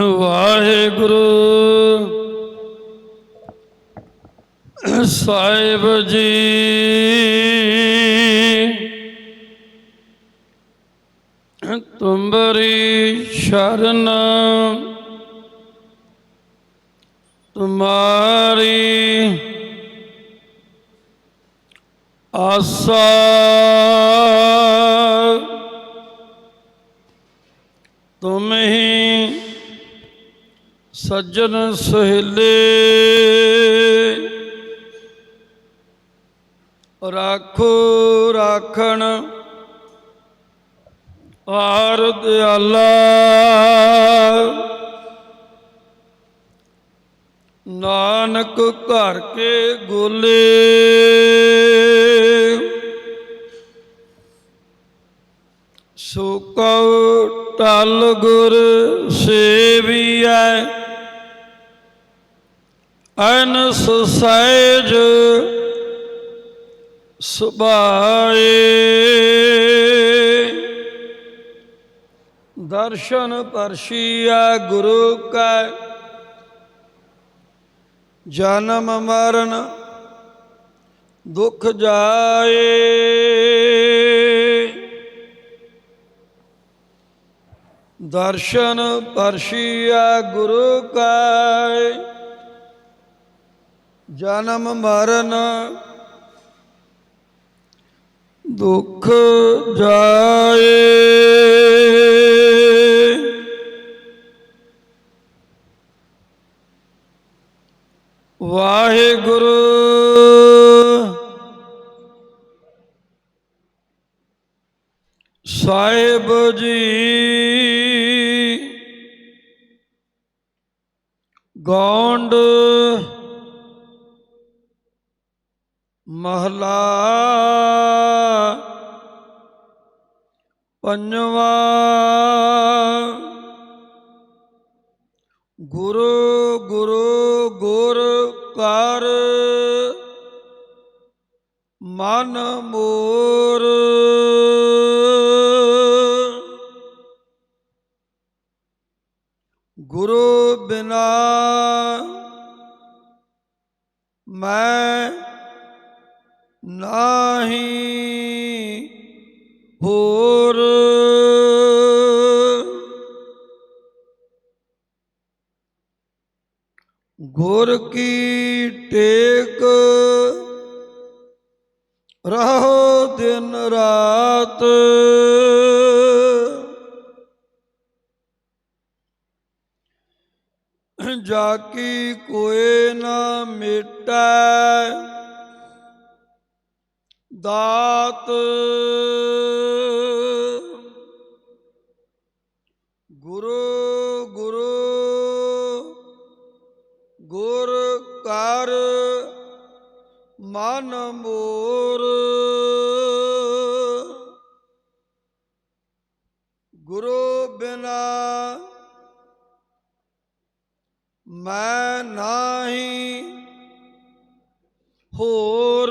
ਵਾਹਿਗੁਰੂ। ਸਾਹਿਬ ਜੀ। ਤੁੰਬਰੀ ਸ਼ਰਨ। ਤੁਮਾਰੀ ਆਸਾ। ਤੁਮ ਹੀ ਸੱਜਣ ਸਹੇਲੇ। ਰਾਖੋ, ਰਾਖਣ ਆਰ ਦਿਆਲਾ। ਨਾਨਕ ਘਰ ਕੇ ਗੋਲੇ। ਸੋ ਕਉ ਟਲ ਗੁਰ ਸੇਵੀਐ। ਅਨ ਸੁਸੈਜ ਸੁਭਾਏ। ਦਰਸ਼ਨ ਪਰਸ਼ੀਆ ਗੁਰੂ ਕੈ, ਜਨਮ ਮਰਨ ਦੁਖ ਜਾਏ। ਦਰਸ਼ਨ ਪਰਸ਼ੀਆ ਗੁਰੂ ਕਾ ਜਨਮ ਮਰਨ ਦੁੱਖ ਜਾਏ। ਵਾਹਿਗੁਰੂ। ਸਾਹਿਬ ਜੀ। ਗੌਂਡ ਮਹਲਾ ਪੰਜਵਾ ਗੁਰੂ ਗੁਰੂ ਗੁਰ ਕਰ ਮਨ ਮੋਰ। ਗੁਰੂ ਬਿਨਾ ਮੈਂ ਨਾਹੀ ਹੋਰ। ਗੁਰ ਕੀ ਟੇਕ ਰਹੋ ਦਿਨ ਰਾਤ। ਜਾ ਕੀ ਕੋਏ ਨਾ ਮਿਟੈ। ਦਾਤ। ਗੁਰੂ ਗੁਰੂ ਗੁਰ ਕਰ ਮਨ ਮੋਰ। ਗੁਰੂ ਬਿਨਾ ਮੈਂ ਨਾਹੀ ਹੋਰ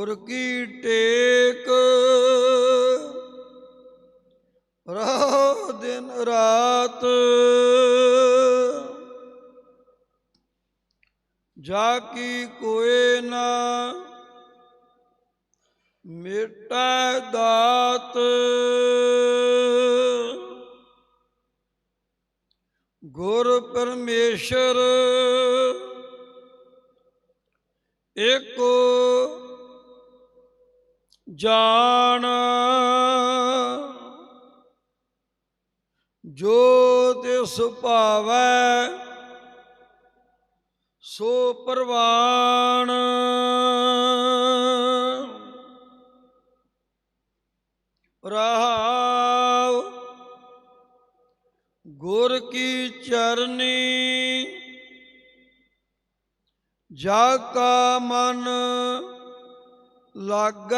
ਗੁਰ ਕੀ ਟੇਕ? ਰਹੋ ਦਿਨ ਰਾਤ ਜਾ ਕੀ ਕੋਏ ਨਾ ਮਿਟੈ ਦਾਤ। ਗੁਰ ਪਰਮੇਸ਼ਰ ਜਾਣ। ਜੋ ਤਿਸ ਭਾਵੈ ਸੋ ਪ੍ਰਵਾਨ। ਰਹਾਉ ਗੁਰ ਕੀ ਚਰਨੀ ਜਾ ਕਾ ਮਨ ਲਾਗੈ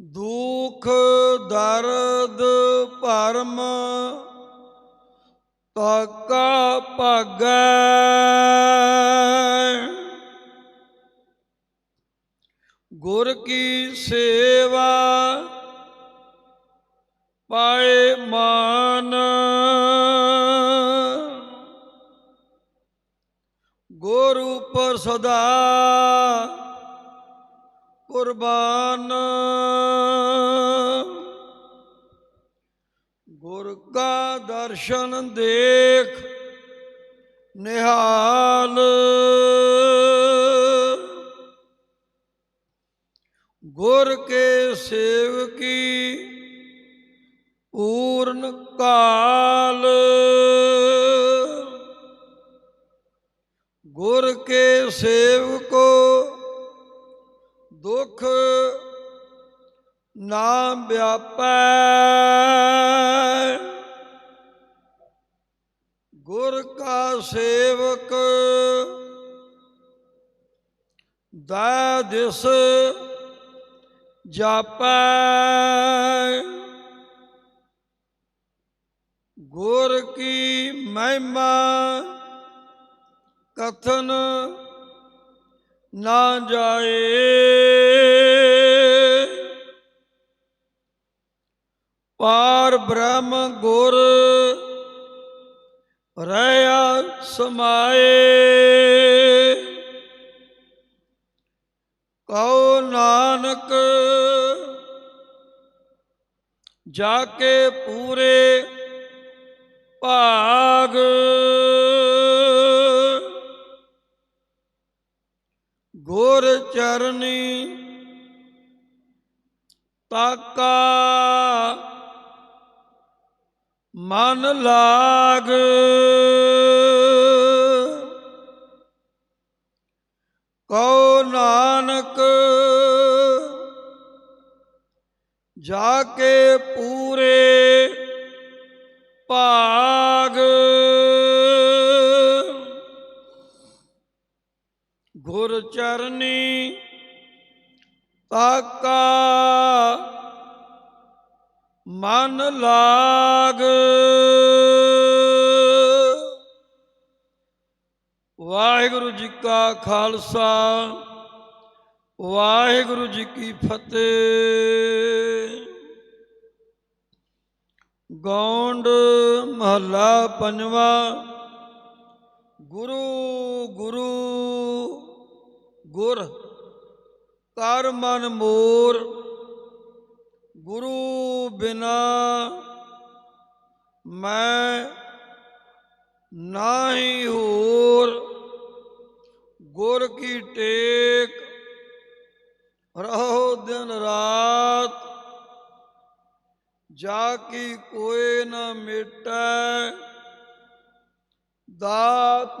ਦੁਖ ਦਰਦ ਭਰਮ ਤਾਕਾ ਭਾਗੈ ਗੁਰ ਕੀ ਸੇਵਾ ਸਦਾ ਕੁਰਬਾਨ। ਗੁਰ ਕਾ ਦਰਸ਼ਨ ਦੇਖ ਨਿਹਾਲ। ਗੁਰ ਕੇ ਸੇਵਕੀ ਪੂਰਨ ਕਾਲ। ਕੇ ਸੇਵਕੋ ਦੁਖ ਨਾ ਵਿਆਪੈ। ਗੁਰ ਕਾ ਸੇਵਕ ਦਾ ਦਿਸ ਜਾਪੈ। ਗੁਰ ਕੀ ਮਹਿਮਾ ਕਥਨ ਨਾ ਜਾਏ। ਪਾਰ ਬ੍ਰਹਮ ਗੁਰ ਰਹਿਆ ਸਮਾਏ। ਕਉ ਨਾਨਕ ਜਾ ਕੇ ਪੂਰੇ ਭਾਗ ਚਰਨੀ ਤਾਕਾ ਮਨ ਲਾਗ। ਕਉ ਨਾਨਕ ਜਾ ਕੇ ਪੂਰੇ ਭਾਗ ਕਾਕਾ, ਮਨ ਲਾਗ। ਵਾਹਿਗੁਰੂ ਜੀ ਕਾ ਖਾਲਸਾ, ਵਾਹਿਗੁਰੂ ਜੀ ਕੀ ਫਤਿਹ। ਗੌਂਡ ਮਹੱਲਾ ਪੰਜਵਾ, ਗੁਰੂ ਗੁਰੂ, ਗੁਰ ਕਰ ਮਨ ਮੋਰ, ਗੁਰੂ ਬਿਨਾ ਮੈਂ ਨਾਹੀ ਹੋਰ। ਗੁਰ ਕੀ ਟੇਕ ਰਹੋ ਦਿਨ ਰਾਤ, ਜਾ ਕੀ ਕੋਏ ਨਾ ਮਿਟੈ ਦਾਤ।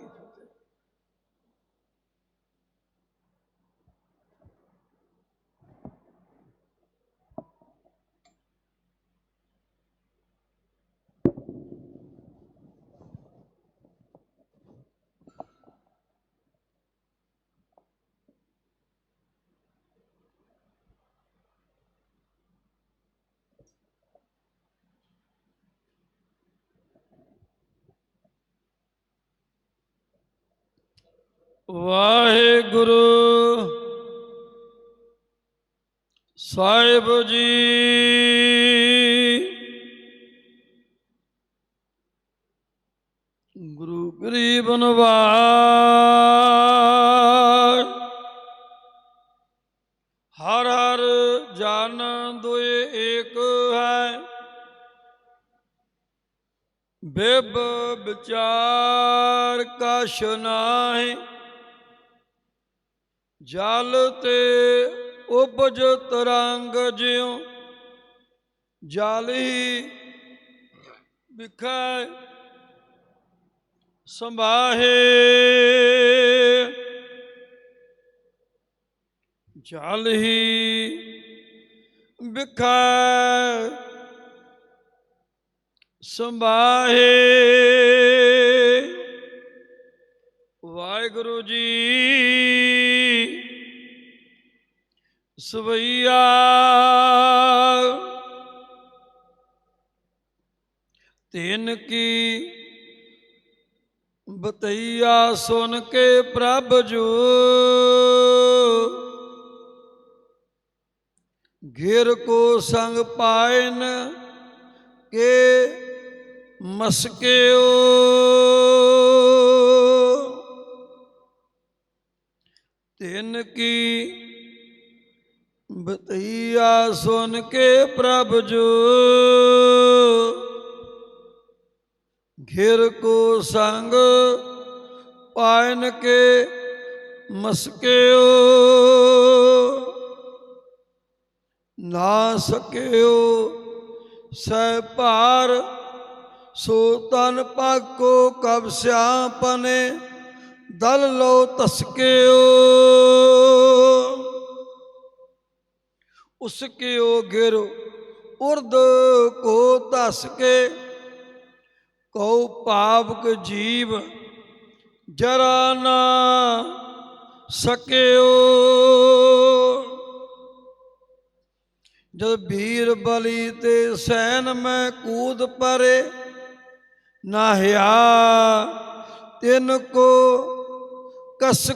ਵਾਹਿਗੁਰੂ। ਸਾਹਿਬ ਜੀ। ਗੁਰੂ ਗਰੀਬ ਨਵਾਜ ਹਰ ਹਰ ਜਨ ਦੁਇ ਏਕ ਹੈ। ਬਿਬ ਵਿਚਾਰ ਕਛ ਨਾਹੀ। ਜਲ ਤੇ ਉਪਜ ਤਰੰਗ ਜਿਉ। ਜਲ ਹੀ ਵਿਖੈ ਸੰਭਾਹੇ। ਜਲ ਹੀ ਵਿਖੈ ਸੰਭਾਹੇ। ਵਾਹਿਗੁਰੂ ਜੀ ਸਵਈਆ। ਤਿਨ ਕੀ ਬਤਈਆ ਸੁਨ ਕੇ ਪ੍ਰਭ ਜੋ। ਘਿਰ ਕੋ ਸੰਗ ਪਾਇਨ ਕੇ ਮਸਕਿਓ। ਤਿਨ ਕੀ ਬਤਈਆ ਸੁਨ ਕੇ ਪ੍ਰਭ ਜੋ। ਘਿਰ ਕੋ ਸੰਗ ਪਾਇਨ ਕੇ ਮਸਕਿਓ। ਨਾ ਸਕਿਓ ਸਹਿ ਭਾਰ, ਸੋ ਤਨ ਪਾਕੋ ਕਬ ਸਿਆਪਨੇ, ਦਲ ਲੋ ਤਸਕਿਓ। ਉਸਕਿਓ ਗਿਰ ਉਰਦ ਕੋ ਧਸ ਕੇ, ਕਉ ਪਾਵਕ ਜੀਵ ਜਰਾ ਨਾ ਸਕਿਓ। ਜਦ ਵੀਰ ਬਲੀ ਤੇ ਸੈਨ ਮੈਂ ਕੂਦ ਪਰੇ ਨਾਹਿਆ ਤਿਨ ਕੋ ਕਸ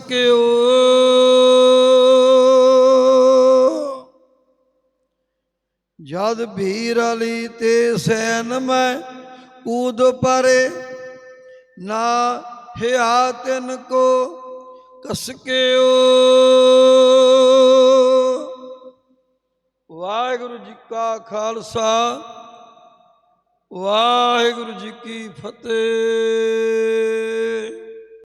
ਜਦ ਵੀਰ ਅਲੀ ਤੇ ਸੈਨ ਮੈਂ ਕੂਦ ਪਰੇ, ਨਾ ਹਿਆ ਤਿਨ ਕੋ ਕਸ ਵਾਹਿਗੁਰੂ ਜੀ ਕਾ ਖਾਲਸਾ, ਵਾਹਿਗੁਰੂ ਜੀ ਕੀ ਫਤਿਹ।